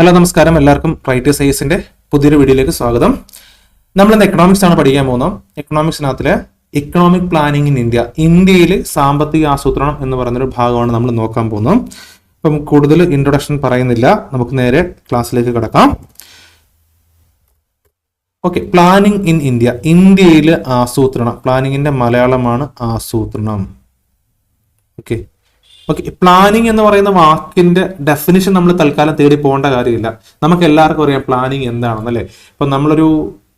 Hello നമസ്കാരം. എല്ലാവർക്കും right സൈസിന്റെ പുതിയൊരു വീഡിയോയിലേക്ക് സ്വാഗതം. നമ്മൾ ഇന്ന് എക്കണോമിക്സ് ആണ് പഠിക്കാൻ പോകുന്നത്. എക്കണോമിക്സിനകത്തിലെ എക്കണോമിക് പ്ലാനിങ് ഇൻ ഇന്ത്യ ഇന്ത്യയിൽ സാമ്പത്തിക ആസൂത്രണം എന്ന് പറയുന്നൊരു ഭാഗമാണ് നമ്മൾ നോക്കാൻ പോകുന്നത്. അപ്പം കൂടുതൽ ഇൻട്രൊഡക്ഷൻ പറയുന്നില്ല. നമുക്ക് നേരെ ക്ലാസ്സിലേക്ക് കിടക്കാം. ഓക്കെ പ്ലാനിങ് ഇൻ ഇന്ത്യ ഇന്ത്യയിൽ ആസൂത്രണം. പ്ലാനിങ്ങിന്റെ മലയാളമാണ് ആസൂത്രണം. ഓക്കെ ഓക്കെ പ്ലാനിങ് എന്ന് പറയുന്ന വാക്കിന്റെ ഡെഫിനിഷൻ നമ്മൾ തൽക്കാലം തേടി പോകേണ്ട കാര്യമില്ല. നമുക്ക് എല്ലാവർക്കും അറിയാം പ്ലാനിങ് എന്താണെന്നല്ലേ? ഇപ്പൊ നമ്മളൊരു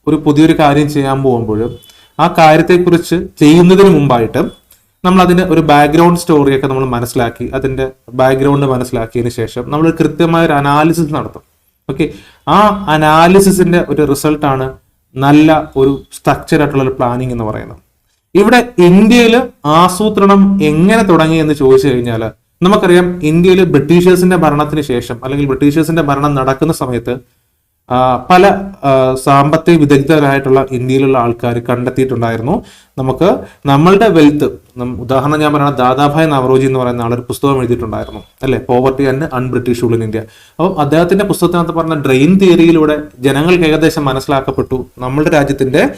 ഒരു പുതിയൊരു കാര്യം ചെയ്യാൻ പോകുമ്പോഴും ആ കാര്യത്തെക്കുറിച്ച് ചെയ്യുന്നതിന് മുമ്പായിട്ട് നമ്മൾ അതിന് ഒരു ബാക്ക്ഗ്രൗണ്ട് സ്റ്റോറിയൊക്കെ നമ്മൾ മനസ്സിലാക്കി അതിന്റെ ബാക്ക്ഗ്രൗണ്ട് മനസ്സിലാക്കിയതിന് ശേഷം നമ്മൾ കൃത്യമായ ഒരു അനാലിസിസ് നടത്തും. ഓക്കെ ആ അനാലിസിസിന്റെ ഒരു റിസൾട്ടാണ് നല്ല ഒരു സ്ട്രക്ചർ ആയിട്ടുള്ള ഒരു പ്ലാനിങ് എന്ന് പറയുന്നത്. ഇവിടെ ഇന്ത്യയിൽ ആസൂത്രണം എങ്ങനെ തുടങ്ങി എന്ന് ചോദിച്ചു കഴിഞ്ഞാൽ നമുക്കറിയാം ഇന്ത്യയിൽ ബ്രിട്ടീഷേഴ്സിന്റെ ഭരണത്തിന് ശേഷം അല്ലെങ്കിൽ ബ്രിട്ടീഷേഴ്സിന്റെ ഭരണം നടക്കുന്ന സമയത്ത് പല സാമ്പത്തിക വിദഗ്ധരായിട്ടുള്ള ഇന്ത്യയിലുള്ള ആൾക്കാർ കണ്ടെത്തിയിട്ടുണ്ടായിരുന്നു. നമുക്ക് നമ്മളുടെ വെൽത്ത് ഉദാഹരണം ഞാൻ പറയുന്നത് ദാദാഭായ് നവറോജി എന്ന് പറയുന്ന ആളൊരു പുസ്തകം എഴുതിയിട്ടുണ്ടായിരുന്നു അല്ലേ? Poverty and unBritish rule in India അപ്പോൾ അദ്ദേഹത്തിന്റെ പുസ്തകത്തിനകത്ത് പറഞ്ഞ ഡ്രെയിൻ തിയറിയിലൂടെ ജനങ്ങൾക്ക് ഏകദേശം മനസ്സിലാക്കപ്പെട്ടു. നമ്മളുടെ രാജ്യത്തിന്റെ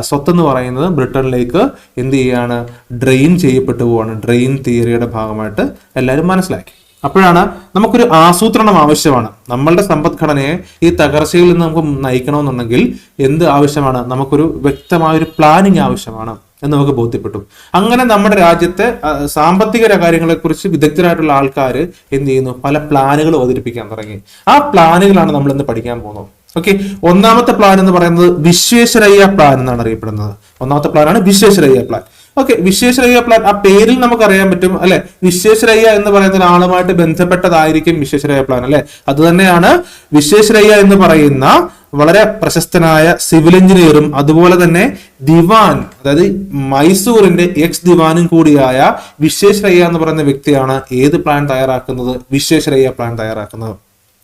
സ്വത്ത് എന്ന് പറയുന്നത് ബ്രിട്ടനിലേക്ക് എന്ത് ചെയ്യാണ്? ഡ്രെയിൻ ചെയ്യപ്പെട്ടു പോവാണ്. ഡ്രെയിൻ തിയറിയുടെ ഭാഗമായിട്ട് എല്ലാവരും മനസ്സിലാക്കി. അപ്പോഴാണ് നമുക്കൊരു ആസൂത്രണം ആവശ്യമാണ്. നമ്മളുടെ സമ്പദ്ഘടനയെ ഈ തകർച്ചയിൽ നിന്ന് നമുക്ക് നയിക്കണമെന്നുണ്ടെങ്കിൽ എന്ത് ആവശ്യമാണ്? നമുക്കൊരു വ്യക്തമായ ഒരു പ്ലാനിങ് ആവശ്യമാണ് എന്ന് നമുക്ക് ബോധ്യപ്പെട്ടു. അങ്ങനെ നമ്മുടെ രാജ്യത്തെ സാമ്പത്തിക കാര്യങ്ങളെക്കുറിച്ച് വിദഗ്ധരായിട്ടുള്ള ആൾക്കാർ എന്ത് ചെയ്യുന്നു? പല പ്ലാനുകൾ അവതരിപ്പിക്കാൻ തുടങ്ങി. ആ പ്ലാനുകളാണ് നമ്മൾ ഇന്ന് പഠിക്കാൻ പോകുന്നത്. ഓക്കെ ഒന്നാമത്തെ പ്ലാൻ എന്ന് പറയുന്നത് വിശ്വേശ്വരയ്യ പ്ലാൻ എന്നാണ് അറിയപ്പെടുന്നത്. ഒന്നാമത്തെ പ്ലാനാണ് Visvesvaraya plan okay Visvesvaraya plan ആ പേരിൽ നമുക്ക് അറിയാൻ പറ്റും അല്ലെ? വിശ്വേശ്വരയ്യ എന്ന് പറയുന്ന ഒരാളുമായിട്ട് ബന്ധപ്പെട്ടതായിരിക്കും വിശ്വേശ്വരയ്യ പ്ലാൻ അല്ലെ? അത് തന്നെയാണ് വിശ്വേശ്വരയ്യ എന്ന് പറയുന്ന വളരെ പ്രശസ്തനായ സിവിൽ എഞ്ചിനീയറും അതുപോലെ തന്നെ ദിവാൻ അതായത് മൈസൂറിന്റെ എക്സ് ദിവാനും കൂടിയായ വിശ്വേശ്വരയ്യ എന്ന് പറയുന്ന വ്യക്തിയാണ് ഏത് പ്ലാൻ തയ്യാറാക്കുന്നത്? വിശ്വേശ്വരയ്യ പ്ലാൻ തയ്യാറാക്കുന്നത്.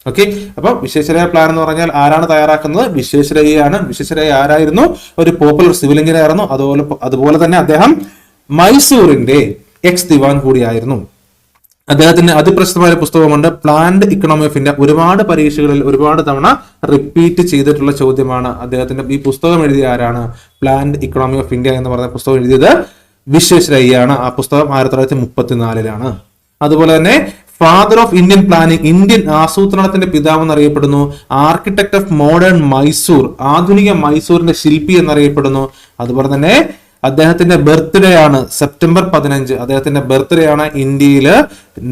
ഓക്കെ അപ്പൊ വിശ്വേശ്വരയ പ്ലാൻ എന്ന് പറഞ്ഞാൽ ആരാണ് തയ്യാറാക്കുന്നത്? വിശ്വേശ്വരയ്യയാണ്. വിശ്വേശ്വരയ ആരായിരുന്നു? ഒരു പോപ്പുലർ സിവിൽ എഞ്ചിനീയർ ആയിരുന്നു അതുപോലെ അതുപോലെ തന്നെ അദ്ദേഹം മൈസൂറിന്റെ എക്സ് ദിവാൻ കൂടിയായിരുന്നു. അദ്ദേഹത്തിന്റെ അതിപ്രസിദ്ധമായ പുസ്തകമുണ്ട്. പ്ലാൻഡ് ഇക്കണോമി ഓഫ് ഇന്ത്യ ഒരുപാട് പരീക്ഷകളിൽ ഒരുപാട് തവണ റിപ്പീറ്റ് ചെയ്തിട്ടുള്ള ചോദ്യമാണ് അദ്ദേഹത്തിന്റെ. ഈ പുസ്തകം എഴുതിയ ആരാണ്? പ്ലാൻഡ് ഇക്കണോമി ഓഫ് ഇന്ത്യ എന്ന് പറഞ്ഞ പുസ്തകം എഴുതിയത് വിശ്വേശ്വരയ്യാണ് ആ പുസ്തകം ആയിരത്തി തൊള്ളായിരത്തി മുപ്പത്തിനാലിലാണ്. അതുപോലെ തന്നെ father of Indian planning Indian ആസൂത്രണത്തിന്റെ പിതാവ് എന്നറിയപ്പെടുന്നു. ആർക്കിടെക്ട് ഓഫ് മോഡേൺ മൈസൂർ ആധുനിക മൈസൂരിന്റെ ശില്പി എന്നറിയപ്പെടുന്നു. അതുപോലെ തന്നെ അദ്ദേഹത്തിന്റെ ബർത്ത്ഡേ ആണ് സെപ്റ്റംബർ പതിനഞ്ച്. അദ്ദേഹത്തിന്റെ ബർത്ത്ഡേ ആണ് ഇന്ത്യയിൽ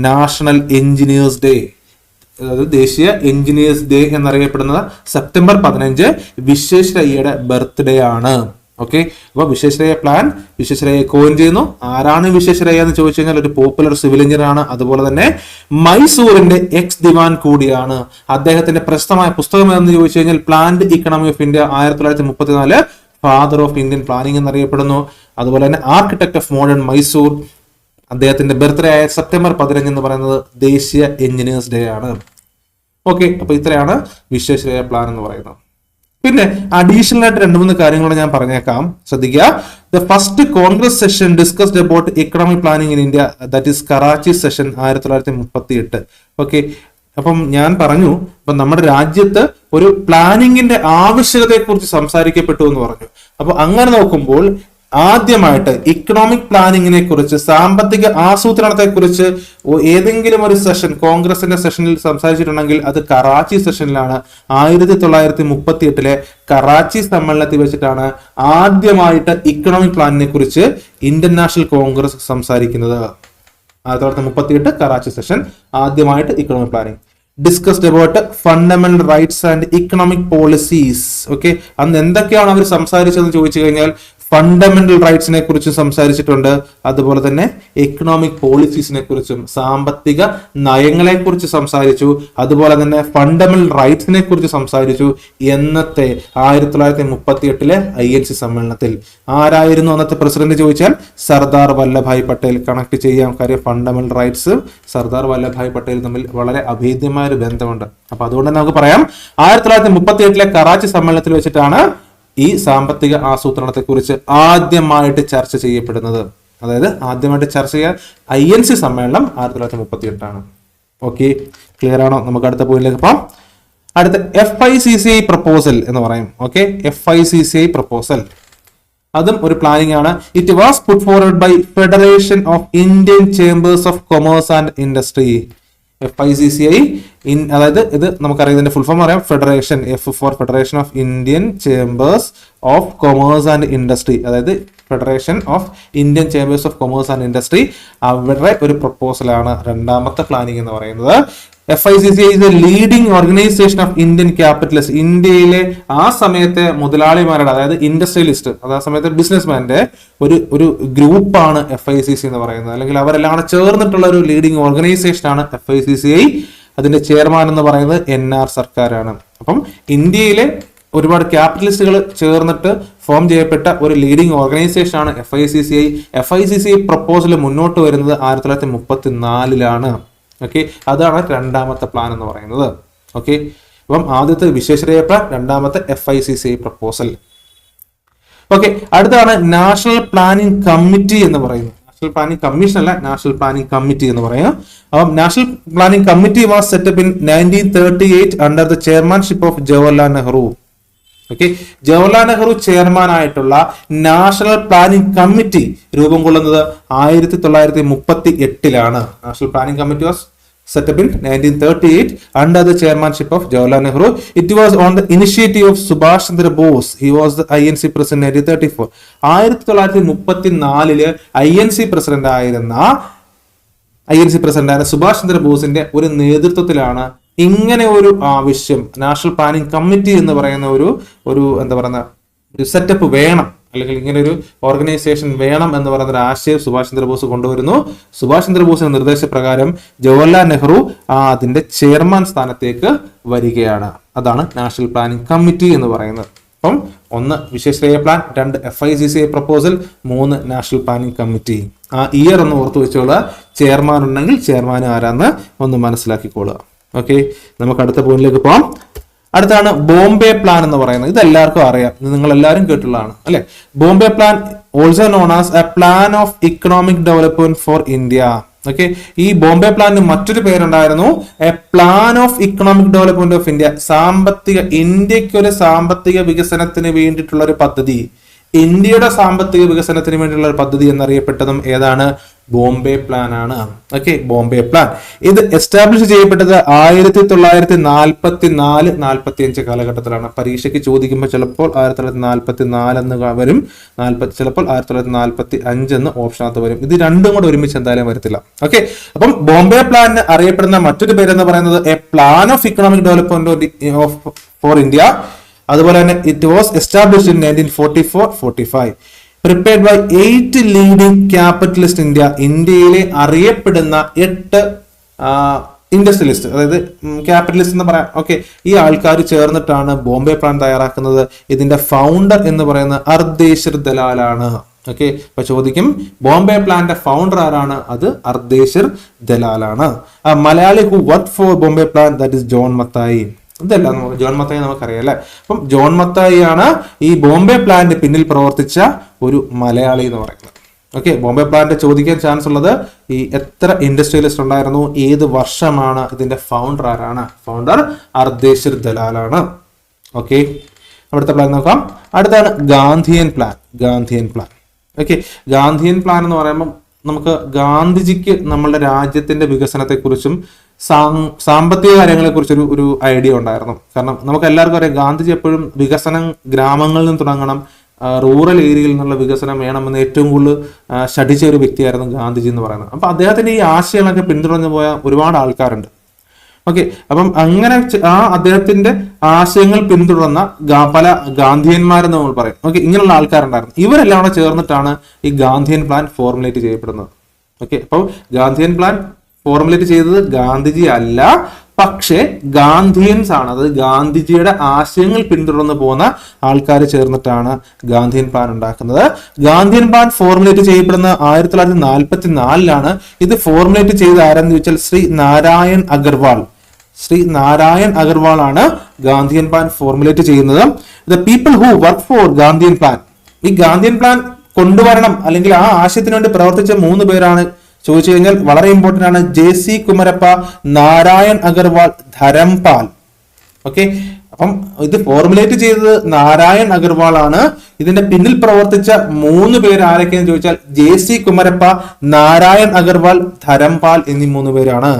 നാഷണൽ എഞ്ചിനീയേഴ്സ് ഡേ അതായത് ദേശീയ എഞ്ചിനീയേഴ്സ് ഡേ എന്നറിയപ്പെടുന്നത് സെപ്റ്റംബർ പതിനഞ്ച് വിശ്വേശ്വരയ്യയുടെ ബർത്ത്ഡേ ആണ്. ഓക്കെ അപ്പൊ വിശ്വേശ്വരയ്യ പ്ലാൻ വിശ്വേശ്വരയ്യ കോയിൻ ചെയ്യുന്നു. ആരാണ് വിശ്വേശ്വരയ്യ എന്ന് ചോദിച്ചു കഴിഞ്ഞാൽ ഒരു പോപ്പുലർ സിവിൽ എഞ്ചിനീയർ ആണ്. അതുപോലെ തന്നെ മൈസൂറിന്റെ എക്സ് ദിവാൻ കൂടിയാണ്. അദ്ദേഹത്തിന്റെ പ്രശസ്തമായ പുസ്തകം എന്ന് ചോദിച്ചു കഴിഞ്ഞാൽ പ്ലാന്റ് ഇക്കണോമി ഓഫ് ഇന്ത്യ ആയിരത്തി തൊള്ളായിരത്തി മുപ്പത്തിനാല് ഫാദർ ഓഫ് ഇന്ത്യൻ പ്ലാനിംഗ് എന്നറിയപ്പെടുന്നു. അതുപോലെ തന്നെ ആർക്കിടെക്ട് ഓഫ് മോഡേൺ മൈസൂർ അദ്ദേഹത്തിന്റെ ബർത്ത്ഡേ ആയ സെപ്റ്റംബർ പതിനഞ്ച് എന്ന് പറയുന്നത് ദേശീയ എഞ്ചിനീയേഴ്സ് ഡേ ആണ്. ഓക്കെ അപ്പൊ ഇത്രയാണ് വിശ്വേശ്വരയ്യ പ്ലാൻ എന്ന് പറയുന്നത്. പിന്നെ അഡീഷണൽ ആയിട്ട് രണ്ട് മൂന്ന് കാര്യങ്ങൾ ഞാൻ പറഞ്ഞേക്കാം. ശ്രദ്ധിക്കുക. The first Congress session discussed about economic planning in India that is Karachi session ആയിരത്തി തൊള്ളായിരത്തി മുപ്പത്തി എട്ട് ഓക്കെ അപ്പം ഞാൻ പറഞ്ഞു അപ്പം നമ്മുടെ രാജ്യത്ത് ഒരു പ്ലാനിങ്ങിന്റെ ആവശ്യകതയെക്കുറിച്ച് സംസാരിക്കപ്പെട്ടു എന്ന് പറഞ്ഞു. അപ്പൊ അങ്ങനെ നോക്കുമ്പോൾ ആദ്യമായിട്ട് ഇക്കണോമിക് പ്ലാനിങ്ങിനെ കുറിച്ച് സാമ്പത്തിക ആസൂത്രണത്തെ കുറിച്ച് ഏതെങ്കിലും ഒരു സെഷൻ കോൺഗ്രസിന്റെ സെഷനിൽ സംസാരിച്ചിട്ടുണ്ടെങ്കിൽ അത് കറാച്ചി സെഷനിലാണ് ആയിരത്തി തൊള്ളായിരത്തി മുപ്പത്തി എട്ടിലെ കറാച്ചി സമ്മേളനത്തിൽ വെച്ചിട്ടാണ് ആദ്യമായിട്ട് ഇക്കണോമിക് പ്ലാനിനെ കുറിച്ച് ഇന്ത്യൻ നാഷണൽ കോൺഗ്രസ് സംസാരിക്കുന്നത്. ആയിരത്തി തൊള്ളായിരത്തി മുപ്പത്തി എട്ട് കറാച്ചി സെഷൻ ആദ്യമായിട്ട് economic planning discussed about fundamental rights and economic policies okay അന്ന് എന്തൊക്കെയാണ് അവർ സംസാരിച്ചതെന്ന് ചോദിച്ചു കഴിഞ്ഞാൽ ഫണ്ടമെന്റൽ റൈറ്റ്സിനെ കുറിച്ചും സംസാരിച്ചിട്ടുണ്ട്. അതുപോലെ തന്നെ എക്കണോമിക് പോളിസീസിനെ കുറിച്ചും സാമ്പത്തിക നയങ്ങളെ കുറിച്ച് സംസാരിച്ചു. അതുപോലെ തന്നെ ഫണ്ടമെന്റൽ റൈറ്റ്സിനെ കുറിച്ച് സംസാരിച്ചു. എന്നത്തെ ആയിരത്തി തൊള്ളായിരത്തി മുപ്പത്തി എട്ടിലെ ഐ എൻ സി സമ്മേളനത്തിൽ ആരായിരുന്നു അന്നത്തെ പ്രസിഡന്റ് ചോദിച്ചാൽ സർദാർ വല്ലഭായ് പട്ടേൽ. കണക്ട് ചെയ്യാം. കാര്യം ഫണ്ടമെന്റൽ റൈറ്റ്സ് സർദാർ വല്ലഭായ് പട്ടേൽ തമ്മിൽ വളരെ അഭേദ്യമായ ഒരു ബന്ധമുണ്ട്. അപ്പൊ അതുകൊണ്ട് നമുക്ക് പറയാം ആയിരത്തി തൊള്ളായിരത്തി മുപ്പത്തി എട്ടിലെ കറാച്ചി സമ്മേളനത്തിൽ വെച്ചിട്ടാണ് ഈ സാമ്പത്തിക ആസൂത്രണത്തെ കുറിച്ച് ആദ്യമായിട്ട് ചർച്ച ചെയ്യപ്പെടുന്നത്. അതായത് ആദ്യമായിട്ട് ചർച്ച ചെയ്യാൻ ഐ എൻ സി സമ്മേളനം ആയിരത്തി തൊള്ളായിരത്തി മുപ്പത്തി എട്ടാണ് ഓക്കെ ക്ലിയർ ആണോ? നമുക്ക് അടുത്ത പോയിന്റിലേക്ക് പോകാം. അടുത്ത F I C C I proposal എന്ന് പറയും. Okay F I C C I proposal അതും ഒരു പ്ലാനിംഗ് ആണ്. It was put forward by Federation of Indian Chambers of Commerce and Industry F I C C I in അതായത് ഇത് നമുക്കറിയാം ഇതിന്റെ full form അറിയാം. Federation F for Federation of Indian Chambers of Commerce and Industry അതായത് Federation of Indian Chambers of Commerce and Industry അവരുടെ ഒരു പ്രപ്പോസലാണ് രണ്ടാമത്തെ പ്ലാനിംഗ് എന്ന് പറയുന്നത്. F I C C is a leading organisation of Indian capitalist ഇന്ത്യയിലെ ആ സമയത്തെ മുതലാളിമാരുടെ അതായത് ഇൻഡസ്ട്രിയലിസ്റ്റ് അത് ആ സമയത്തെ ബിസിനസ്മാന്റെ ഒരു ഒരു ഗ്രൂപ്പാണ് എഫ് ഐ സി സി എന്ന് പറയുന്നത്. അല്ലെങ്കിൽ അവരെല്ലാം കൂടെ ചേർന്നിട്ടുള്ള ഒരു ലീഡിംഗ് ഓർഗനൈസേഷൻ ആണ് F I C C I അതിന്റെ ചെയർമാൻ എന്ന് പറയുന്നത് എൻ ആർ സർക്കാരാണ്. അപ്പം ഇന്ത്യയിലെ ഒരുപാട് ക്യാപിറ്റലിസ്റ്റുകൾ ചേർന്നിട്ട് ഫോം ചെയ്യപ്പെട്ട ഒരു ലീഡിംഗ് ഓർഗനൈസേഷൻ ആണ് F I C C I F I C C I proposal മുന്നോട്ട് വരുന്നത് ആയിരത്തി തൊള്ളായിരത്തി മുപ്പത്തി നാലിലാണ് ഓക്കെ അതാണ് രണ്ടാമത്തെ പ്ലാൻ എന്ന് പറയുന്നത്. ഓക്കെ അപ്പം ആദ്യത്തെ വിശേഷരേഖ പ്ലാൻ രണ്ടാമത്തെ F I C C proposal okay അടുത്താണ് നാഷണൽ പ്ലാനിംഗ് കമ്മിറ്റി എന്ന് പറയുന്നത്. നാഷണൽ പ്ലാനിംഗ് കമ്മീഷൻ അല്ല നാഷണൽ പ്ലാനിംഗ് കമ്മിറ്റി എന്ന് പറയാം അപ്പം National Planning Committee was set up in nineteen thirty eight under the chairmanship of Jawaharlal Nehru okay Jawaharlal Nehru chairman ആയിട്ടുള്ള national planning committee രൂപം കൊള്ളുന്നത് ആയിരത്തി തൊള്ളായിരത്തി മുപ്പത്തി എട്ടിലാണ് National Planning Committee was set up in nineteen thirty eight under the chairmanship of Jawaharlal Nehru. It was on the initiative of Subhash Chandra Bose. He was the I N C president nineteen thirty four ആയിരത്തി തൊള്ളായിരത്തി മുപ്പത്തി നാലിൽ I N C president ആയിരുന്ന I N C പ്രസിഡന്റായ സുഭാഷ് ചന്ദ്ര ബോസിന്റെ ഒരു നേതൃത്വത്തിലാണ് ഇങ്ങനെ ഒരു ആവശ്യം നാഷണൽ പ്ലാനിംഗ് കമ്മിറ്റി എന്ന് പറയുന്ന ഒരു ഒരു എന്താ പറയുന്ന ഒരു സെറ്റപ്പ് വേണം. അല്ലെങ്കിൽ ഇങ്ങനെ ഒരു ഓർഗനൈസേഷൻ വേണം എന്ന് പറയുന്ന ഒരു ആശയം സുഭാഷ് ചന്ദ്രബോസ് കൊണ്ടുവരുന്നു. സുഭാഷ് ചന്ദ്രബോസിന്റെ നിർദ്ദേശപ്രകാരം ജവഹർലാൽ നെഹ്റു അതിന്റെ ചെയർമാൻ സ്ഥാനത്തേക്ക് വരികയാണ്. അതാണ് നാഷണൽ പ്ലാനിംഗ് കമ്മിറ്റി എന്ന് പറയുന്നത്. അപ്പം ഒന്ന് വിശേഷ പ്ലാൻ രണ്ട് F I C C proposal മൂന്ന് നാഷണൽ പ്ലാനിംഗ് കമ്മിറ്റി ആ ഇയർ ഒന്ന് ഓർത്തു വെച്ചോളുക ചെയർമാൻ ഉണ്ടെങ്കിൽ ചെയർമാൻ ആരാന്ന് ഒന്ന് മനസ്സിലാക്കിക്കോളുക. ഓക്കെ നമുക്ക് അടുത്ത പോയിന്റിലേക്ക് പോകാം അടുത്താണ് ബോംബെ പ്ലാൻ എന്ന് പറയുന്നത്. ഇത് എല്ലാവർക്കും അറിയാം. നിങ്ങൾ എല്ലാവരും കേട്ടുള്ളതാണ് അല്ലെ? Bombay plan also known as a plan of economic development for India okay ഈ ബോംബെ പ്ലാനിന് മറ്റൊരു പേരുണ്ടായിരുന്നു a plan of economic development of India സാമ്പത്തിക ഇന്ത്യയ്ക്ക് ഒരു സാമ്പത്തിക വികസനത്തിന് വേണ്ടിയിട്ടുള്ള ഒരു പദ്ധതി. ഇന്ത്യയുടെ സാമ്പത്തിക വികസനത്തിന് വേണ്ടിയുള്ള ഒരു പദ്ധതി എന്നറിയപ്പെട്ടതും ഏതാണ്? ബോംബെ പ്ലാൻ ആണ്. ഓക്കെ ബോംബെ പ്ലാൻ ഇത് എസ്റ്റാബ്ലിഷ് ചെയ്യപ്പെട്ടത് ആയിരത്തി തൊള്ളായിരത്തി നാൽപ്പത്തി നാല് നാൽപ്പത്തി അഞ്ച് കാലഘട്ടത്തിലാണ്. പരീക്ഷയ്ക്ക് ചോദിക്കുമ്പോൾ ചിലപ്പോൾ ആയിരത്തി തൊള്ളായിരത്തി നാൽപ്പത്തി നാല് എന്ന് വരും. നാൽപ്പത്തി ചിലപ്പോൾ ആയിരത്തി തൊള്ളായിരത്തി നാൽപ്പത്തി അഞ്ച് എന്ന് ഓപ്ഷനകത്ത് വരും. ഇത് രണ്ടും കൂടെ ഒരുമിച്ച് എന്തായാലും വരത്തില്ല. ഓക്കെ അപ്പം ബോംബെ പ്ലാനിന് അറിയപ്പെടുന്ന മറ്റൊരു പേര് എന്ന് പറയുന്നത് a plan of economic development of for India അതുപോലെ തന്നെ it was established in nineteen forty four forty five prepared by eight leading capitalist India ഇന്ത്യയിലെ അറിയപ്പെടുന്ന എട്ട് ഇൻഡസ്ട്രിയലിസ്റ്റ് അതായത് ക്യാപിറ്റലിസ്റ്റ് എന്ന് പറയാം. ഓക്കെ ഈ ആൾക്കാർ ചേർന്നിട്ടാണ് ബോംബെ പ്ലാൻ തയ്യാറാക്കുന്നത്. ഇതിന്റെ ഫൗണ്ടർ എന്ന് പറയുന്ന അർദ്ദേശർ ദലാലാണ്. ഓക്കെ അപ്പൊ ചോദിക്കും ബോംബെ പ്ലാന്റെ ഫൗണ്ടർ ആരാണ്? അത് Ardeshir ദലാലാണ്. Malayali who work for Bombay plan that is John Mathai ഇതല്ല നമുക്ക് ജോൺ മത്തായി നമുക്കറിയാം അല്ലെ? അപ്പം ജോൺ മത്തായിയാണ് ഈ ബോംബെ പ്ലാന്റ് പിന്നിൽ പ്രവർത്തിച്ച ഒരു മലയാളി എന്ന് പറയുന്നത്. ഓക്കെ ബോംബെ പ്ലാന്റ് ചോദിക്കാൻ ചാൻസ് ഉള്ളത് ഈ എത്ര ഇൻഡസ്ട്രിയലിസ്റ്റ് ഉണ്ടായിരുന്നു ഏത് വർഷമാണ് ഇതിന്റെ ഫൗണ്ടർ ആരാണ്? ഫൗണ്ടർ അർദ്ദേശ്വർ ദലാലാണ്. ഓക്കെ അവിടുത്തെ പ്ലാൻ നോക്കാം. അടുത്താണ് Gandhian plan Gandhian plan okay Gandhian plan എന്ന് പറയുമ്പോൾ നമുക്ക് ഗാന്ധിജിക്ക് നമ്മളുടെ രാജ്യത്തിന്റെ വികസനത്തെക്കുറിച്ചും സാമ്പത്തിക കാര്യങ്ങളെ കുറിച്ചൊരു ഒരു ഐഡിയ ഉണ്ടായിരുന്നു. കാരണം നമുക്ക് എല്ലാവർക്കും അറിയാം ഗാന്ധിജി എപ്പോഴും വികസനം ഗ്രാമങ്ങളിൽ നിന്ന് തുടങ്ങണം റൂറൽ ഏരിയയിൽ നിന്നുള്ള വികസനം വേണമെന്ന് ഏറ്റവും കൂടുതൽ ശഠിച്ച ഒരു വ്യക്തിയായിരുന്നു ഗാന്ധിജി എന്ന് പറയുന്നത്. അപ്പൊ അദ്ദേഹത്തിന്റെ ഈ ആശയങ്ങളൊക്കെ പിന്തുടർന്നു പോയ ഒരുപാട് ആൾക്കാരുണ്ട്. ഓക്കെ അപ്പം അങ്ങനെ ആ അദ്ദേഹത്തിന്റെ ആശയങ്ങൾ പിന്തുടർന്ന പല ഗാന്ധിയന്മാരെന്ന് നമ്മൾ പറയും. ഓക്കെ ഇങ്ങനെയുള്ള ആൾക്കാരുണ്ടായിരുന്നു. ഇവരെല്ലാം കൂടെ ചേർന്നിട്ടാണ് ഈ ഗാന്ധിയൻ പ്ലാൻ ഫോർമുലേറ്റ് ചെയ്യപ്പെടുന്നത്. ഓക്കെ അപ്പം ഗാന്ധിയൻ പ്ലാൻ ഫോർമുലേറ്റ് ചെയ്തത് ഗാന്ധിജി അല്ല. പക്ഷേ ഗാന്ധിയൻസ് ആണ്. അതായത് ഗാന്ധിജിയുടെ ആശയങ്ങൾ പിന്തുടർന്ന് പോകുന്ന ആൾക്കാർ ചേർന്നിട്ടാണ് ഗാന്ധിയൻ പ്ലാൻ ഉണ്ടാക്കുന്നത്. ഗാന്ധിയൻ പ്ലാൻ ഫോർമുലേറ്റ് ചെയ്യപ്പെടുന്ന ആയിരത്തി തൊള്ളായിരത്തി നാൽപ്പത്തി നാലിലാണ് ഇത് ഫോർമുലേറ്റ് ചെയ്ത് ആരെന്ന് ചോദിച്ചാൽ ശ്രീ നാരായൺ അഗർവാൾ. ശ്രീ നാരായൺ അഗർവാൾ ആണ് ഗാന്ധിയൻ പ്ലാൻ ഫോർമുലേറ്റ് ചെയ്യുന്നത്. The people who work for Gandhian plan ഈ ഗാന്ധിയൻ പ്ലാൻ കൊണ്ടുവരണം അല്ലെങ്കിൽ ആ ആശയത്തിന് വേണ്ടി പ്രവർത്തിച്ച മൂന്ന് പേരാണ് ചോദിച്ചു കഴിഞ്ഞാൽ വളരെ ഇമ്പോർട്ടന്റ് ആണ്. J C Kumarappa Narayan Agarwal Dharampal. Okay അപ്പം ഇത് ഫോർമുലേറ്റ് ചെയ്തത് നാരായൺ അഗർവാൾ ആണ്. ഇതിന്റെ പിന്നിൽ പ്രവർത്തിച്ച മൂന്ന് പേര് ആരൊക്കെയെന്ന് ചോദിച്ചാൽ ജെ സി കുമരപ്പ നാരായൺ അഗർവാൾ ധരംപാൽ എന്നീ മൂന്ന് പേരാണ്.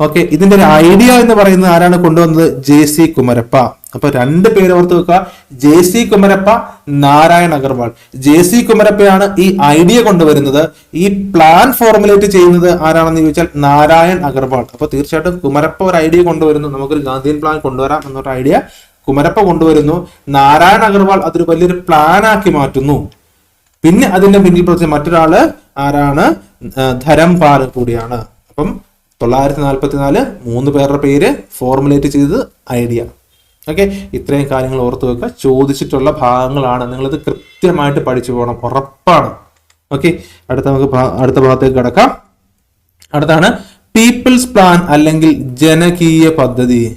ഓക്കെ ഇതിന്റെ ഒരു ഐഡിയ എന്ന് പറയുന്നത് ആരാണ് കൊണ്ടുവന്നത്? J C Kumarappa. അപ്പൊ രണ്ട് പേര് ഓർത്ത് വെക്കുക. J C Kumarappa Narayan Agarwal. J C കുമരപ്പയാണ് ഈ ഐഡിയ കൊണ്ടുവരുന്നത്. ഈ പ്ലാൻ ഫോർമുലേറ്റ് ചെയ്യുന്നത് ആരാണെന്ന് ചോദിച്ചാൽ നാരായൺ അഗർവാൾ. അപ്പൊ തീർച്ചയായിട്ടും കുമരപ്പ ഒരു ഐഡിയ കൊണ്ടുവരുന്നു. നമുക്കൊരു ഗാന്ധിയൻ പ്ലാൻ കൊണ്ടുവരാം എന്നൊരു ഐഡിയ കുമരപ്പ കൊണ്ടുവരുന്നു. നാരായൺ അഗർവാൾ അതൊരു വലിയൊരു പ്ലാനാക്കി മാറ്റുന്നു. പിന്നെ അതിന്റെ പിന്നിൽ പ്രവർത്തിച്ച മറ്റൊരാൾ ആരാണ്? ധരംപാൽ കൂടിയാണ്. അപ്പം തൊള്ളായിരത്തി നാൽപ്പത്തിനാല് മൂന്ന് പേരുടെ പേര് ഫോർമുലേറ്റ് ചെയ്തത് ഐഡിയ ഓക്കെ ഇത്രയും കാര്യങ്ങൾ ഓർത്ത് വെക്കുക. ചോദിച്ചിട്ടുള്ള ഭാഗങ്ങളാണ്. നിങ്ങളിത് കൃത്യമായിട്ട് പഠിച്ചു പോകണം. ഉറപ്പാണ്. ഓക്കെ അടുത്ത നമുക്ക് അടുത്ത ഭാഗത്തേക്ക് കിടക്കാം. അടുത്താണ് പീപ്പിൾസ് പ്ലാൻ അല്ലെങ്കിൽ ജനകീയ പദ്ധതി.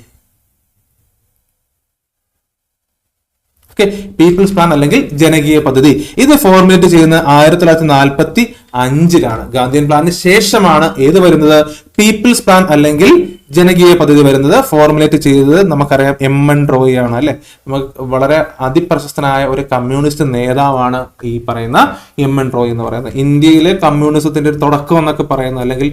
ഓക്കെ പീപ്പിൾസ് പ്ലാൻ അല്ലെങ്കിൽ ജനകീയ പദ്ധതി. ഇത് ഫോർമുലേറ്റ് ചെയ്യുന്ന ആയിരത്തി തൊള്ളായിരത്തി നാൽപ്പത്തി അഞ്ചിലാണ് ഗാന്ധിയൻ പ്ലാനിന് ശേഷമാണ് ഏത് വരുന്നത്? പീപ്പിൾസ് പ്ലാൻ അല്ലെങ്കിൽ ജനകീയ പദ്ധതി വരുന്നത് ഫോർമുലേറ്റ് ചെയ്തത് നമുക്കറിയാം എം എൻ റോയി ആണ് അല്ലെ? നമുക്ക് വളരെ അതിപ്രശസ്തനായ ഒരു കമ്മ്യൂണിസ്റ്റ് നേതാവാണ് ഈ പറയുന്ന എം എൻ റോയ് എന്ന് പറയുന്നത്. ഇന്ത്യയിലെ കമ്മ്യൂണിസത്തിന്റെ ഒരു തുടക്കം എന്നൊക്കെ പറയുന്നത് അല്ലെങ്കിൽ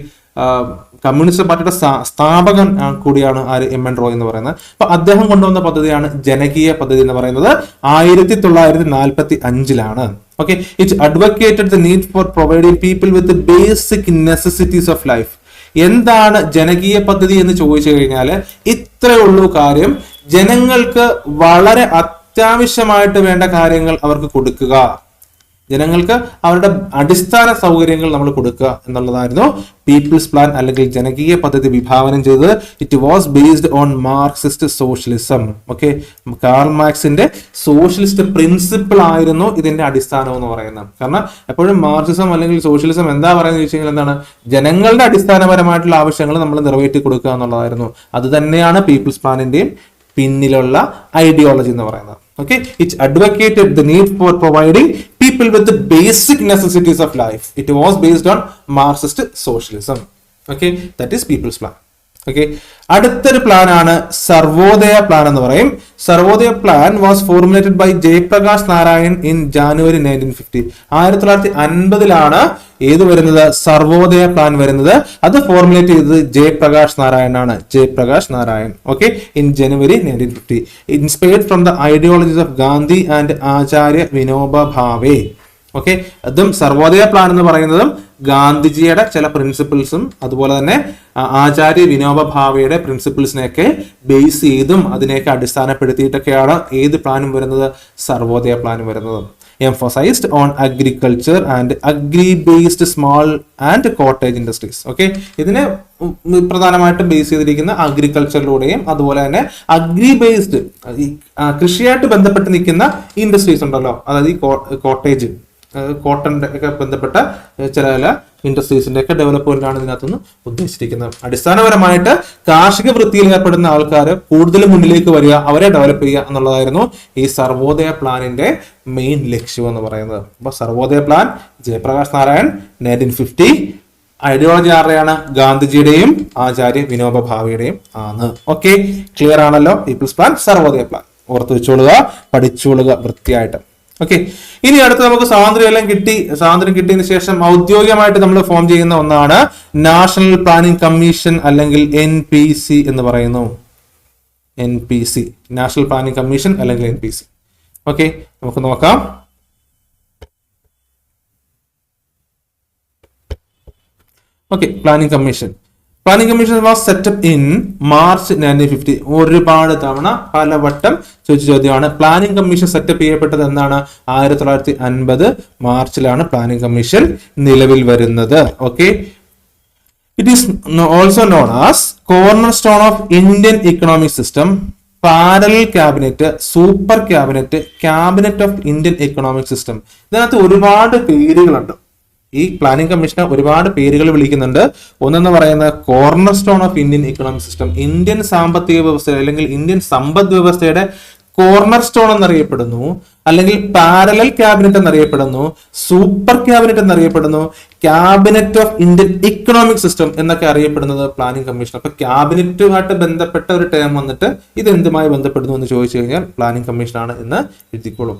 കമ്മ്യൂണിസ്റ്റ് പാർട്ടിയുടെ സ്ഥാപകൻ കൂടിയാണ് ആര് എം എൻ റോയ് എന്ന് പറയുന്നത്. അപ്പൊ അദ്ദേഹം കൊണ്ടുവന്ന പദ്ധതിയാണ് ജനകീയ പദ്ധതി എന്ന് പറയുന്നത്. ആയിരത്തി തൊള്ളായിരത്തി നാൽപ്പത്തി അഞ്ചിലാണ് okay it advocated the need for providing people with basic necessities of life എന്താണ് ജനകീയ പദ്ധതി എന്ന് ചോദിച്ചു കഴിഞ്ഞാൽ ഇത്രയേ ഉള്ളൂ കാര്യം. ജനങ്ങൾക്ക് വളരെ അത്യാവശ്യമായിട്ട് വേണ്ട കാര്യങ്ങൾ അവർക്ക് കൊടുക്കുക. ജനങ്ങൾക്ക് അവരുടെ അടിസ്ഥാന സൗകര്യങ്ങൾ നമ്മൾ കൊടുക്കുക എന്നുള്ളതായിരുന്നു പീപ്പിൾസ് പ്ലാൻ അല്ലെങ്കിൽ ജനകീയ പദ്ധതി വിഭാവനം ചെയ്തത്. It was based on Marxist socialism okay Karl മാർക്സിന്റെ socialist principle ആയിരുന്നു ഇതിന്റെ അടിസ്ഥാനം എന്ന് പറയുന്നത്. കാരണം എപ്പോഴും മാർക്സിസം അല്ലെങ്കിൽ സോഷ്യലിസം എന്താ പറയുന്നത് ചോദിച്ചു കഴിഞ്ഞാൽ എന്താണ്? ജനങ്ങളുടെ അടിസ്ഥാനപരമായിട്ടുള്ള ആവശ്യങ്ങൾ നമ്മൾ നിറവേറ്റി കൊടുക്കുക എന്നുള്ളതായിരുന്നു. അത് തന്നെയാണ് പീപ്പിൾസ് പ്ലാനിന്റെയും പിന്നിലുള്ള ഐഡിയോളജി എന്ന് പറയുന്നത്. Okay it advocated the need for providing people with basic necessities of life it was based on Marxist socialism okay that is people's plan okay അടുത്തൊരു പ്ലാൻ ആണ് സർവോദയ പ്ലാൻ എന്ന് പറയും. Sarvodaya plan was formulated by Jayaprakash Narayan in January nineteen fifty ആയിരത്തി തൊള്ളായിരത്തി അൻപതിലാണ് ഏത് വരുന്നത്? Sarvodaya plan വരുന്നത്. അത് ഫോർമുലേറ്റ് ചെയ്തത് ജയപ്രകാശ് നാരായൺ ആണ് Jayaprakash Narayan. Okay in January nineteen fifty inspired from the ideologies of Gandhi and Acharya Vinoba Bhave okay അതും Sarvodaya plan എന്ന് പറയുന്നതും ഗാന്ധിജിയുടെ ചില പ്രിൻസിപ്പിൾസും അതുപോലെ തന്നെ ആചാര്യ വിനോബ ഭാവയുടെ പ്രിൻസിപ്പിൾസിനെയൊക്കെ ബേസ് ചെയ്തും അതിനെയൊക്കെ അടിസ്ഥാനപ്പെടുത്തിയിട്ടൊക്കെയാണ് ഏത് പ്ലാനും വരുന്നത്? സർവോദയ പ്ലാനും വരുന്നത്. Emphasised on agriculture and agri based small and cottage industries okay ഇതിനെ പ്രധാനമായിട്ടും ബേസ് ചെയ്തിരിക്കുന്ന അഗ്രികൾച്ചറിലൂടെയും അതുപോലെ തന്നെ അഗ്രി ബേസ്ഡ് കൃഷിയായിട്ട് ബന്ധപ്പെട്ട് നിൽക്കുന്ന ഇൻഡസ്ട്രീസ് ഉണ്ടല്ലോ. അതായത് ഈ കോട്ടേജ് കോട്ടന്റെ ഒക്കെ ബന്ധപ്പെട്ട ചില ചില ഇൻഡസ്ട്രീസിന്റെ ഒക്കെ ഡെവലപ്മെന്റ് ആണ് ഇതിനകത്തുനിന്ന് ഉദ്ദേശിച്ചിരിക്കുന്നത്. അടിസ്ഥാനപരമായിട്ട് കാർഷിക വൃത്തിയിൽ ഏർപ്പെടുന്ന ആൾക്കാർ കൂടുതൽ മുന്നിലേക്ക് വരിക അവരെ ഡെവലപ്പ് ചെയ്യുക എന്നുള്ളതായിരുന്നു ഈ സർവോദയ പ്ലാനിന്റെ മെയിൻ ലക്ഷ്യം എന്ന് പറയുന്നത്. അപ്പോൾ Sarvodaya plan Jayaprakash Narayan nineteen fifty ideology ആരുടെയാണ്? ഗാന്ധിജിയുടെയും ആചാര്യ വിനോബ ഭാവിയുടെയും ആണ്. ഓക്കെ ക്ലിയർ ആണല്ലോ? പീപ്പിൾസ് പ്ലാൻ സർവോദയ പ്ലാൻ ഓർത്ത് വെച്ചോളുക പഠിച്ചോളുക വൃത്തിയായിട്ട്. ഓക്കെ ഇനി അടുത്ത് നമുക്ക് സ്വാതന്ത്ര്യം എല്ലാം കിട്ടി. സ്വാതന്ത്ര്യം കിട്ടിയതിന് ശേഷം ഔദ്യോഗികമായിട്ട് നമ്മൾ ഫോം ചെയ്യുന്ന ഒന്നാണ് നാഷണൽ പ്ലാനിംഗ് കമ്മീഷൻ അല്ലെങ്കിൽ എൻ എന്ന് പറയുന്നു. N P C National Planning Commission അല്ലെങ്കിൽ എൻ പി സി ഓക്കെ നമുക്ക് നോക്കാം. Okay Planning Commission Planning Commission was set up in March nineteen fifty ഒരുപാട് തവണ പലവട്ടം ചോദിച്ച ചോദ്യമാണ്. പ്ലാനിംഗ് കമ്മീഷൻ സെറ്റപ്പ് ചെയ്യപ്പെട്ടത് എന്നാണ് ആയിരത്തി തൊള്ളായിരത്തി അൻപത് മാർച്ചിലാണ് പ്ലാനിംഗ് കമ്മീഷൻ നിലവിൽ വരുന്നത്. Okay it is also known as cornerstone of Indian economic system parallel cabinet super cabinet cabinet of Indian economic system ഇതിനകത്ത് ഒരുപാട് പേരുകളുണ്ട്. ഈ പ്ലാനിംഗ് കമ്മീഷനെ ഒരുപാട് പേരുകൾ വിളിക്കുന്നുണ്ട്. ഒന്നെന്ന് പറയുന്നത് cornerstone of Indian economic system Indian സാമ്പത്തിക വ്യവസ്ഥ അല്ലെങ്കിൽ ഇന്ത്യൻ സമ്പദ് വ്യവസ്ഥയുടെ കോർണർ സ്റ്റോൺ എന്നറിയപ്പെടുന്നു. അല്ലെങ്കിൽ പാരലൽ ക്യാബിനറ്റ് എന്നറിയപ്പെടുന്നു. സൂപ്പർ ക്യാബിനറ്റ് എന്നറിയപ്പെടുന്നു. Cabinet of Indian economic system എന്നൊക്കെ അറിയപ്പെടുന്നത് പ്ലാനിംഗ് കമ്മീഷൻ അപ്പൊ ക്യാബിനറ്റുമായിട്ട് ബന്ധപ്പെട്ട ഒരു ടേം വന്നിട്ട് ഇത് എന്തുമായി ബന്ധപ്പെടുന്നു എന്ന് ചോദിച്ചു കഴിഞ്ഞാൽ പ്ലാനിംഗ് കമ്മീഷനാണ് എന്ന് എഴുതിക്കോളും.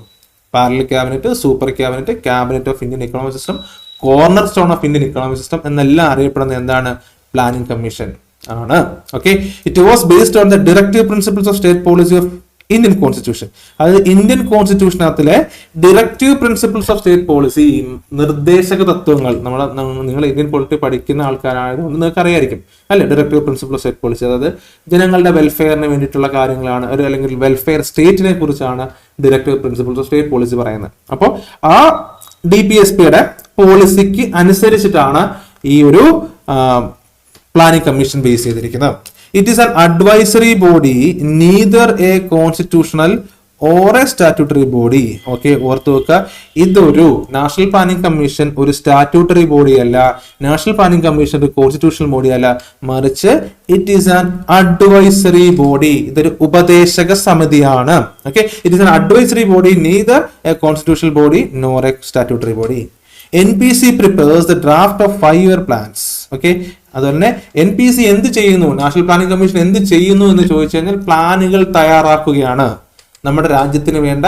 Parallel cabinet super cabinet cabinet of Indian economic system cornerstone of Indian economic system എന്നെല്ലാം അറിയപ്പെടുന്ന എന്താണ്? പ്ലാനിംഗ് കമ്മീഷൻ ആണ്. Okay it was based on the directive principles of state policy of Indian constitution അതായത് Indian കോൺസ്റ്റിറ്റ്യൂഷനകത്തിലെ directive principles of state policy നിർദ്ദേശക തത്വങ്ങൾ നമ്മൾ നിങ്ങൾ Indian polity പഠിക്കുന്ന ആൾക്കാരായതുകൊണ്ട് നിങ്ങൾക്ക് അറിയായിരിക്കും. അല്ലെ? Directive principle of state policy അതായത് ജനങ്ങളുടെ വെൽഫെയറിന് വേണ്ടിയിട്ടുള്ള കാര്യങ്ങളാണ് ഒരു അല്ലെങ്കിൽ വെൽഫെയർ സ്റ്റേറ്റിനെ കുറിച്ചാണ് directive principles of state policy പറയുന്നത്. അപ്പോൾ ആ ഡി പി എസ് പിയുടെ പോളിസിക്ക് അനുസരിച്ചിട്ടാണ് ഈ ഒരു പ്ലാനിംഗ് കമ്മീഷൻ ബേസ് ചെയ്തിരിക്കുന്നത്. It is an advisory body neither a constitutional statutory statutory body okay ഓർത്തു വെക്കുക ഇതൊരു നാഷണൽ പ്ലാനിംഗ് കമ്മീഷൻ ഒരു സ്റ്റാറ്റ്യൂട്ടറി ബോഡി അല്ല. നാഷണൽ പ്ലാനിംഗ് കമ്മീഷൻ ഒരു കോൺസ്റ്റിറ്റ്യൂഷണൽ ബോഡി അല്ല. മറിച്ച് it is an advisory body ഇതൊരു ഉപദേശക സമിതിയാണ്. Okay it is an advisory body neither a constitutional body nor a statutory body N P C prepares the draft of five year plans okay അതുപോലെ തന്നെ N P C എന്ത് ചെയ്യുന്നു? National planning commission എന്ത് ചെയ്യുന്നു എന്ന് ചോദിച്ചു കഴിഞ്ഞാൽ പ്ലാനുകൾ തയ്യാറാക്കുകയാണ്. നമ്മുടെ രാജ്യത്തിന് വേണ്ട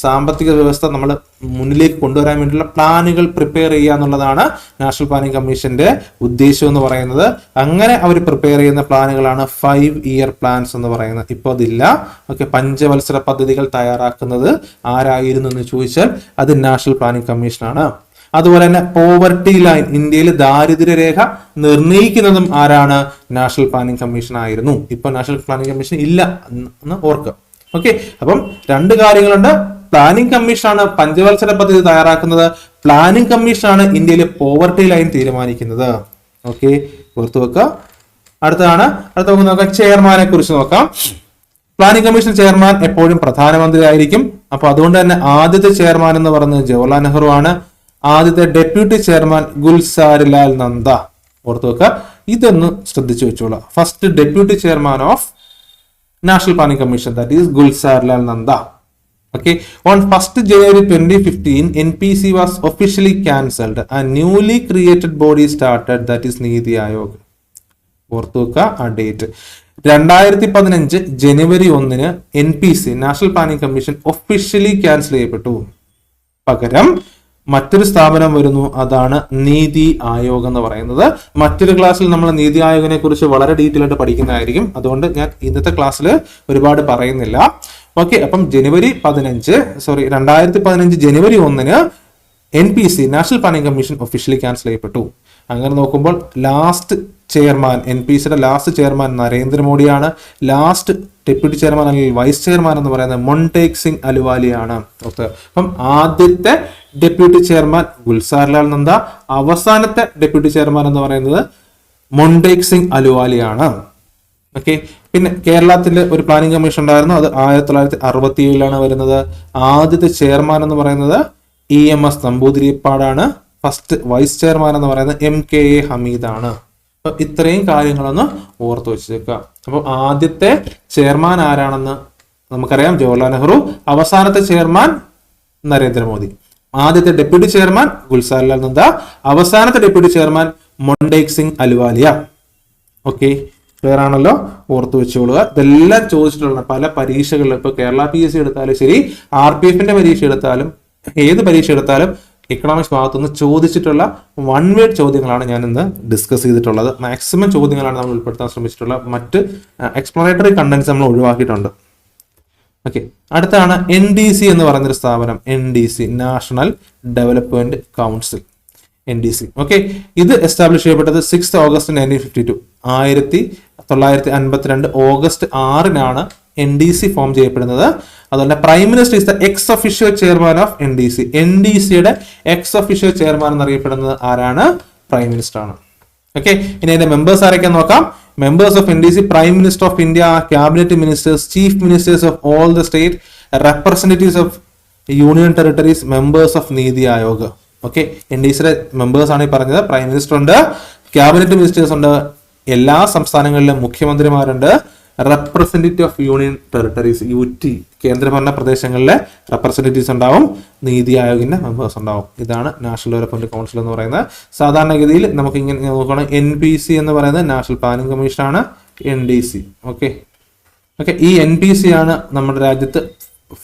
സാമ്പത്തിക വ്യവസ്ഥ നമ്മൾ മുന്നിലേക്ക് കൊണ്ടുവരാൻ വേണ്ടിയുള്ള പ്ലാനുകൾ പ്രിപ്പയർ ചെയ്യുക എന്നുള്ളതാണ് നാഷണൽ പ്ലാനിംഗ് കമ്മീഷന്റെ ഉദ്ദേശം എന്ന് പറയുന്നത്. അങ്ങനെ അവർ പ്രിപ്പയർ ചെയ്യുന്ന പ്ലാനുകളാണ് ഫൈവ് ഇയർ പ്ലാൻസ് എന്ന് പറയുന്നത്. ഇപ്പോൾ അതില്ല. ഓക്കെ പഞ്ചവത്സര പദ്ധതികൾ തയ്യാറാക്കുന്നത് ആരായിരുന്നു എന്ന് ചോദിച്ചാൽ അത് നാഷണൽ പ്ലാനിംഗ് കമ്മീഷനാണ് അതുപോലെ തന്നെ പോവർട്ടി ലൈൻ ഇന്ത്യയിൽ ദാരിദ്ര്യരേഖ നിർണയിക്കുന്നതും ആരാണ്? നാഷണൽ പ്ലാനിംഗ് കമ്മീഷൻ ആയിരുന്നു. ഇപ്പൊ നാഷണൽ പ്ലാനിംഗ് കമ്മീഷൻ ഇല്ല എന്ന് ഓർക്കുക. ഓക്കെ അപ്പം രണ്ട് കാര്യങ്ങളുണ്ട്. പ്ലാനിംഗ് കമ്മീഷനാണ് പഞ്ചവത്സര പദ്ധതി തയ്യാറാക്കുന്നത്. പ്ലാനിംഗ് കമ്മീഷനാണ് ഇന്ത്യയിലെ പോവർട്ടി ലൈൻ തീരുമാനിക്കുന്നത്. ഓക്കെ ഓർത്തു വെക്കുക അടുത്തതാണ്. അടുത്ത നമുക്ക് നോക്കാം. ചെയർമാനെ കുറിച്ച് നോക്കാം. പ്ലാനിംഗ് കമ്മീഷൻ ചെയർമാൻ എപ്പോഴും പ്രധാനമന്ത്രി ആയിരിക്കും. അപ്പൊ അതുകൊണ്ട് തന്നെ ആദ്യത്തെ ചെയർമാൻ എന്ന് പറയുന്നത് ജവഹർലാൽ നെഹ്റു ആണ്. ആദ്യത്തെ ഡെപ്യൂട്ടി ചെയർമാൻ ഗുൽസാരിലാൽ നന്ദ. ഓർത്തു വെക്കുക ഇതൊന്ന് ശ്രദ്ധിച്ചു വെച്ചോളാം. First deputy chairman of National Planning Commission that is Gulzarilal Nanda Okay, on 1st January 2015, NPC was officially cancelled. ആ newly created body started, that is Niti Ayog. ഓർത്തു വെക്കുക ആ ഡേറ്റ് രണ്ടായിരത്തി പതിനഞ്ച് ജനുവരി ഒന്നിന് N P C National Planning Commission officially cancel ചെയ്യപ്പെട്ടു പകരം മറ്റൊരു സ്ഥാപനം വരുന്നു അതാണ് നീതി ആയോഗ് എന്ന് പറയുന്നത്. മറ്റൊരു ക്ലാസ്സിൽ നമ്മൾ നീതി ആയോഗിനെ കുറിച്ച് വളരെ ഡീറ്റെയിൽ ആയിട്ട് പഠിക്കുന്നതായിരിക്കും. അതുകൊണ്ട് ഞാൻ ഇന്നത്തെ ക്ലാസ്സിൽ ഒരുപാട് പറയുന്നില്ല. ഓക്കെ അപ്പം ജനുവരി പതിനഞ്ച് സോറി രണ്ടായിരത്തി പതിനഞ്ച് ജനുവരി ഒന്നിന് N P C National Planning Commission officially cancel ചെയ്യപ്പെട്ടു. അങ്ങനെ നോക്കുമ്പോൾ ലാസ്റ്റ് ചെയർമാൻ എൻ പി സിയുടെ ലാസ്റ്റ് ചെയർമാൻ നരേന്ദ്രമോദിയാണ്. ലാസ്റ്റ് ഡെപ്യൂട്ടി ചെയർമാൻ അല്ലെങ്കിൽ വൈസ് ചെയർമാൻ എന്ന് പറയുന്നത് മൊണ്ടേക് സിംഗ് അലുവാലിയാണ്. ഓക്കെ അപ്പം ആദ്യത്തെ ഡെപ്യൂട്ടി ചെയർമാൻ ഗുൽസാർലാൽ നന്ദ അവസാനത്തെ ഡെപ്യൂട്ടി ചെയർമാൻ എന്ന് പറയുന്നത് മൊണ്ടേക് സിംഗ് അലുവാലിയാണ്. ഓക്കെ പിന്നെ കേരളത്തിൽ ഒരു പ്ലാനിംഗ് കമ്മീഷൻ ഉണ്ടായിരുന്നു. അത് ആയിരത്തി തൊള്ളായിരത്തി അറുപത്തി ഏഴിലാണ് വരുന്നത്. ആദ്യത്തെ ചെയർമാൻ എന്ന് പറയുന്നത് ഇ എം എസ് നമ്പൂതിരിപ്പാടാണ്. ഫസ്റ്റ് വൈസ് ചെയർമാൻ എന്ന് പറയുന്നത് എം കെ എ ഹമീദാണ്. അപ്പൊ ഇത്രയും കാര്യങ്ങളൊന്ന് ഓർത്തു വെച്ചേക്കുക. അപ്പോൾ ആദ്യത്തെ ചെയർമാൻ ആരാണെന്ന് നമുക്കറിയാം. ജവഹർലാൽ നെഹ്റു അവസാനത്തെ ചെയർമാൻ നരേന്ദ്രമോദി. ആദ്യത്തെ ഡെപ്യൂട്ടി ചെയർമാൻ ഗുൽസാർലാൽ നന്ദ അവസാനത്തെ deputy chairman Montek Singh Ahluwalia okay clear ആണല്ലോ? ഓർത്തു വെച്ചോളുക. ഇതെല്ലാം ചോദിച്ചിട്ടുള്ള പല പരീക്ഷകളിലും ഇപ്പൊ കേരള പി എസ് സി എടുത്താലും ശരി ആർ പി എഫിന്റെ പരീക്ഷ എടുത്താലും ഏത് പരീക്ഷ എടുത്താലും എക്കണോമിക്സ് ഭാഗത്തുനിന്ന് ചോദിച്ചിട്ടുള്ള വൺ വേഡ് ചോദ്യങ്ങളാണ് ഞാൻ ഇന്ന് ഡിസ്കസ് ചെയ്തിട്ടുള്ളത്. മാക്സിമം ചോദ്യങ്ങളാണ് നമ്മൾ ഉൾപ്പെടുത്താൻ ശ്രമിച്ചിട്ടുള്ള മറ്റ് എക്സ്പ്ലോറേറ്ററി കണ്ടന്റ്സ് നമ്മൾ ഒഴിവാക്കിയിട്ടുണ്ട്. ഓക്കെ അടുത്താണ് എൻ ഡി സി എന്ന് പറയുന്നൊരു സ്ഥാപനം N D C National Development Council N D C okay ഇത് എസ്റ്റാബ്ലിഷ് ചെയ്യപ്പെട്ടത് six August nineteen fifty two ആയിരത്തി തൊള്ളായിരത്തി അൻപത്തിരണ്ട് ഓഗസ്റ്റ് ആറിനാണ് എൻ ഡി സി ഫോം ചെയ്യപ്പെടുന്നത്. അതുപോലെ prime minister is the ex officio chairman of N D C N D സിയുടെ ex officio chairman എന്നറിയപ്പെടുന്നത് ആരാണ്? പ്രൈം മിനിസ്റ്റർ ആണ്. ഓക്കെ ഇനി അതിന്റെ മെമ്പേഴ്സ് ആരൊക്കെ നോക്കാം. Members of N D C prime minister of India cabinet ministers chief ministers of all the state representatives of union territories members of NITI Aayog okay N D സിയുടെ members ആണ് ഈ പറഞ്ഞത്. Prime minister ഉണ്ട്. Cabinet ministers ഉണ്ട്. എല്ലാ സംസ്ഥാനങ്ങളിലും മുഖ്യമന്ത്രിമാരുണ്ട്. Representative of union territories U T കേന്ദ്രഭരണ പ്രദേശങ്ങളിലെ റെപ്രസെന്റേറ്റീവ്സ് ഉണ്ടാവും നീതി ആയോഗിന്റെ മെമ്പേഴ്സ് ഉണ്ടാവും. ഇതാണ് നാഷണൽ ഡെവലപ്മെന്റ് കൗൺസിൽ എന്ന് പറയുന്നത്. സാധാരണഗതിയിൽ നമുക്ക് ഇങ്ങനെ നോക്കുകയാണെങ്കിൽ എൻ പി സി എന്ന് പറയുന്നത് നാഷണൽ പ്ലാനിംഗ് കമ്മീഷനാണ് N D C okay okay ഈ എൻ പി സി ആണ് നമ്മുടെ രാജ്യത്ത്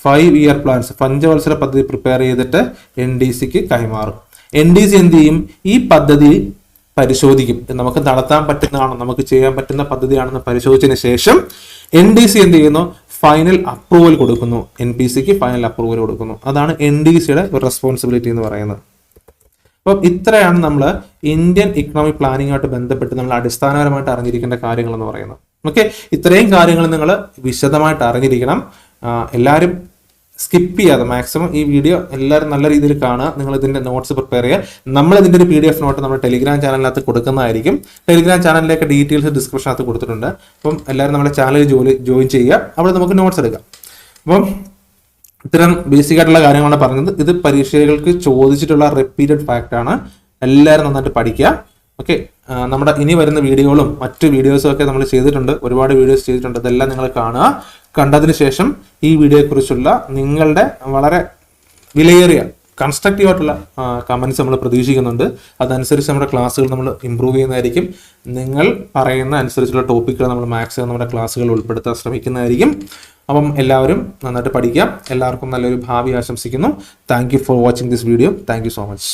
ഫൈവ് ഇയർ പ്ലാൻസ് പഞ്ചവത്സര പദ്ധതി പ്രിപ്പയർ ചെയ്തിട്ട് എൻ ഡി സിക്ക് കൈമാറും. എൻ ഡി സി എന്ത് ചെയ്യും? ഈ പദ്ധതി പരിശോധിക്കും. നമുക്ക് നടത്താൻ പറ്റുന്നതാണോ? നമുക്ക് ചെയ്യാൻ പറ്റുന്ന പദ്ധതിയാണെന്ന് പരിശോധിച്ചതിന് ശേഷം എൻ ഡി സി എന്ത് ചെയ്യുന്നു? ഫൈനൽ അപ്രൂവൽ കൊടുക്കുന്നു. എൻ പി സിക്ക് ഫൈനൽ അപ്രൂവൽ കൊടുക്കുന്നു. അതാണ് എൻ ഡി സിയുടെ റെസ്പോൺസിബിലിറ്റി എന്ന് പറയുന്നത്. അപ്പം ഇത്രയാണ് നമ്മൾ ഇന്ത്യൻ ഇക്കണോമിക് പ്ലാനിങ്ങുമായിട്ട് ബന്ധപ്പെട്ട് നമ്മൾ അടിസ്ഥാനപരമായിട്ട് അറിഞ്ഞിരിക്കേണ്ട കാര്യങ്ങൾ എന്ന് പറയുന്നത്. ഓക്കെ ഇത്രയും കാര്യങ്ങൾ നിങ്ങൾ വിശദമായിട്ട് അറിഞ്ഞിരിക്കണം. എല്ലാവരും സ്കിപ്പ് ചെയ്യാതെ മാക്സിമം ഈ വീഡിയോ എല്ലാവരും നല്ല രീതിയിൽ കാണുക. നിങ്ങൾ ഇതിന്റെ നോട്ട്സ് പ്രിപ്പയർ ചെയ്യുക. നമ്മൾ ഇതിന്റെ ഒരു പി ഡി എഫ് നോട്ട് നമ്മുടെ ടെലിഗ്രാം ചാനലിനകത്ത് കൊടുക്കുന്നതായിരിക്കും. ടെലിഗ്രാം ചാനലിലേക്ക് ഡീറ്റെയിൽസ് ഡിസ്ക്രിപ്ഷനകത്ത് കൊടുത്തിട്ടുണ്ട്. അപ്പം എല്ലാവരും നമ്മുടെ ചാനൽ ജോലി ജോയിൻ ചെയ്യുക. അവിടെ നമുക്ക് നോട്ട്സ് എടുക്കാം. അപ്പം ഇത്തരം ബേസിക് ആയിട്ടുള്ള കാര്യങ്ങളാണ് പറഞ്ഞത്. ഇത് പരീക്ഷകൾക്ക് ചോദിച്ചിട്ടുള്ള റിപ്പീറ്റഡ് ഫാക്റ്റ് ആണ്. എല്ലാവരും നന്നായിട്ട് പഠിക്കുക. ഓക്കെ നമ്മുടെ ഇനി വരുന്ന വീഡിയോകളും മറ്റു വീഡിയോസും ഒക്കെ നമ്മൾ ചെയ്തിട്ടുണ്ട്. ഒരുപാട് വീഡിയോസ് ചെയ്തിട്ടുണ്ട്. ഇതെല്ലാം നിങ്ങൾ കാണുക. കണ്ടതിന് ശേഷം ഈ വീഡിയോയെക്കുറിച്ചുള്ള നിങ്ങളുടെ വളരെ വിലയേറിയ കൺസ്ട്രക്റ്റീവ് ആയിട്ടുള്ള കമൻസ് നമ്മൾ പ്രതീക്ഷിക്കുന്നുണ്ട്. അതനുസരിച്ച് നമ്മുടെ ക്ലാസ്സുകൾ നമ്മൾ ഇമ്പ്രൂവ് ചെയ്യുന്നതായിരിക്കും. നിങ്ങൾ പറയുന്ന അനുസരിച്ചുള്ള ടോപ്പിക്കുകൾ നമ്മൾ മാക്സിമം നമ്മുടെ ക്ലാസ്സുകൾ ഉൾപ്പെടുത്താൻ ശ്രമിക്കുന്നതായിരിക്കും. അപ്പം എല്ലാവരും നന്നായിട്ട് പഠിക്കാം എല്ലാവർക്കും നല്ലൊരു ഭാവി ആശംസിക്കുന്നു. Thank for watching this video thank so much